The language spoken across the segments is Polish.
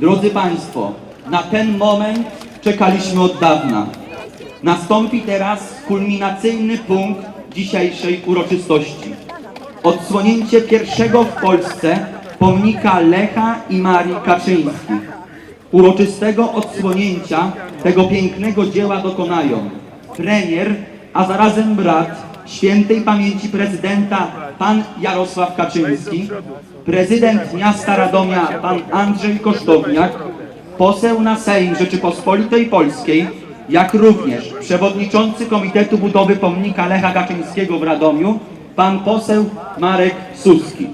Drodzy Państwo, na ten moment czekaliśmy od dawna. Nastąpi teraz kulminacyjny punkt dzisiejszej uroczystości. Odsłonięcie pierwszego w Polsce pomnika Lecha i Marii Kaczyńskich. Uroczystego odsłonięcia tego pięknego dzieła dokonają premier, a zarazem brat świętej pamięci prezydenta pan Jarosław Kaczyński, prezydent miasta Radomia pan Andrzej Kosztowniak, poseł na Sejm Rzeczypospolitej Polskiej, jak również przewodniczący Komitetu Budowy Pomnika Lecha Kaczyńskiego w Radomiu, pan poseł Marek Suski.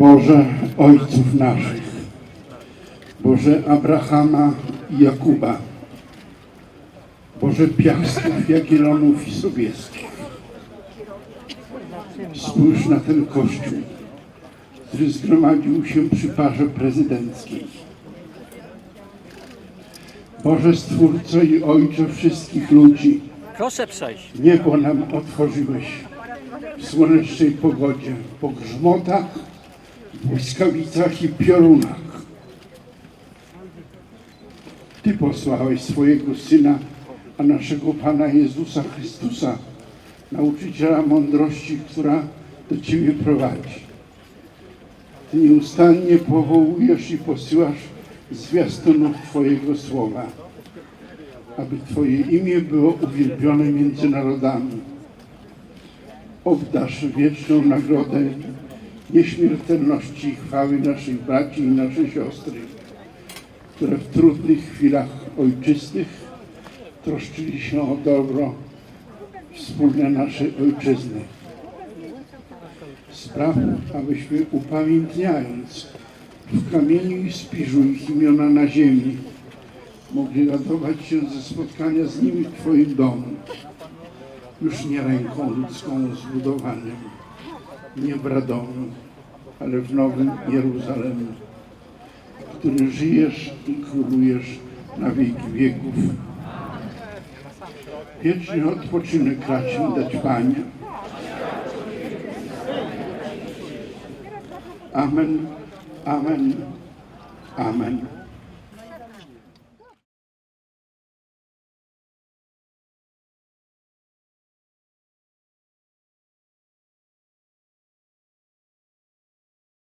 Boże Ojców naszych, Boże Abrahama i Jakuba, Boże Piastów, Jagiellonów i Sobieskich. Spójrz na ten Kościół, który zgromadził się przy parze prezydenckiej. Boże Stwórco i Ojcze wszystkich ludzi, Proszę przejść. Niebo nam otworzyłeś w słonecznej pogodzie, po grzmotach, błyskawicach i piorunach. Ty posłałeś swojego Syna, a naszego Pana Jezusa Chrystusa, nauczyciela mądrości, która do Ciebie prowadzi. Ty nieustannie powołujesz i posyłasz zwiastunów Twojego Słowa aby Twoje imię było uwielbione między narodami. Obdasz wieczną nagrodę nieśmiertelności i chwały naszych braci i naszych siostry, które w trudnych chwilach ojczystych troszczyli się o dobro wspólne naszej ojczyzny. Spraw, abyśmy upamiętniając w kamieniu i spiżu ich imiona na ziemi, mogli radować się ze spotkania z nimi w Twoim domu, już nie ręką ludzką zbudowanym, nie w Radomiu, ale w Nowym Jeruzalem, który żyjesz i królujesz na wieki wieków. Wieczny odpoczynek racz dać, Panie. Amen, amen, amen.